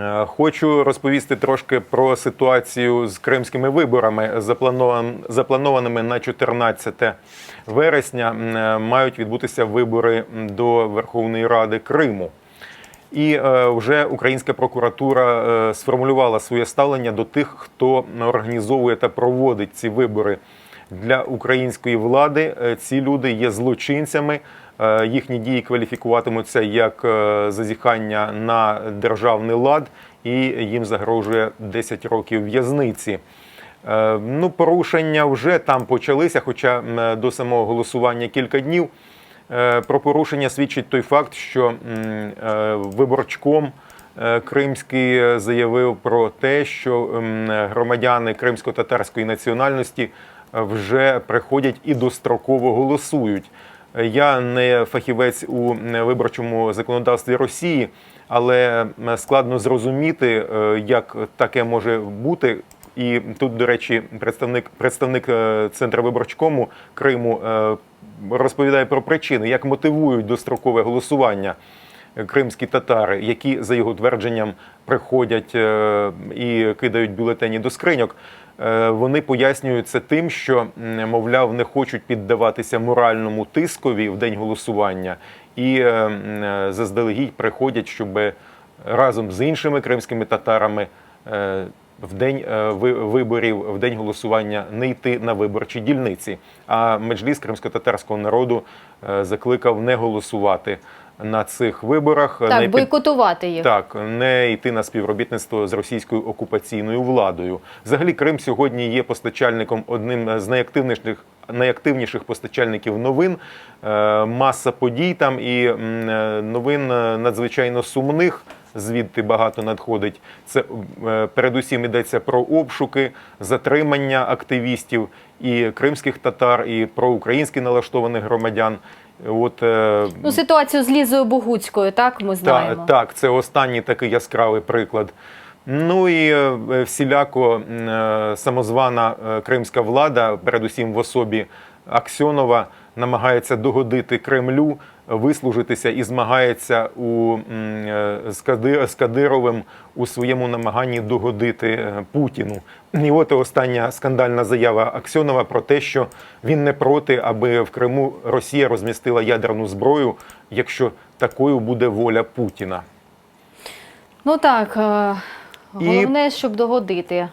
Е, Хочу розповісти трошки про ситуацію з кримськими виборами, запланован- запланованими на 14 вересня. Е, Мають відбутися вибори до Верховної Ради Криму. І е, вже українська прокуратура сформулювала своє ставлення до тих, хто організовує та проводить ці вибори для української влади. Ці люди є злочинцями. Е, їхні дії кваліфікуватимуться як е, зазіхання на державний лад, і їм загрожує 10 років в'язниці. Е, Ну, порушення вже там почалися, хоча до самого голосування кілька днів. Про порушення свідчить той факт, що виборчком кримський заявив про те, що громадяни кримсько-татарської національності вже приходять і достроково голосують. Я не фахівець у виборчому законодавстві Росії, але складно зрозуміти, е, як таке може бути. І тут, до речі, представник представник е, центру виборчкому Криму е, розповідає про причини, як мотивують дострокове голосування кримські татари, які за його твердженням приходять е, і кидають бюлетені до скриньок. Е, Вони пояснюють це тим, що мовляв не хочуть піддаватися моральному тискові в день голосування, і е, заздалегідь приходять, щоб разом з іншими кримськими татарами в день виборів, в день голосування не йти на виборчі дільниці. А меджліс кримсько-татарського народу закликав не голосувати на цих виборах, не Так, під- бойкотувати їх. так, не йти на співробітництво з російською окупаційною владою. Взагалі, Крим сьогодні є постачальником одним з найактивніших. Найактивніших постачальників новин, Е, маса подій там і е, новин е, надзвичайно сумних. Звідти багато надходить. Це е, передусім йдеться про обшуки, затримання активістів і кримських татар, і про українськи налаштованих громадян. От е, Ну, ситуацію з Лізою Богуцькою, так ми знаємо. та, так, це останній такий яскравий приклад. Ну і е, всіляко самозвана кримська влада, передусім в особі Аксьонова, намагається догодити Кремлю, вислужитися і змагається у, е, з, Кадировим у своєму намаганні догодити е, Путіну. І от і остання скандальна заява Аксьонова про те, що він не проти, аби в Криму Росія розмістила ядерну зброю, якщо такою буде воля Путіна. Ну так, е, І- головне, щоб догодити.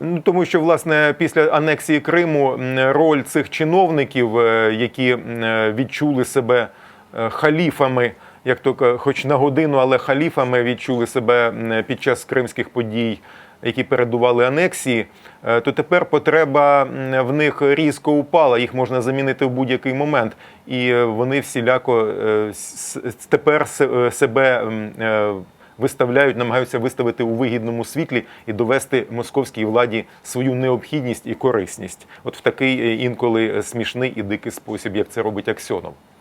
Ну, тому що власне після анексії Криму роль цих чиновників, е, які е, відчули себе е, халіфами, як то хоч на годину, але халіфами відчули себе під час кримських подій, які передували анексії, то тепер потреба в них різко упала. Їх можна замінити в будь-який момент, і вони всіляко тепер себе виставляють, намагаються виставити у вигідному світлі і довести московській владі свою необхідність і корисність. От в такий е, інколи смішний і дикий спосіб, як це робить Аксьонов.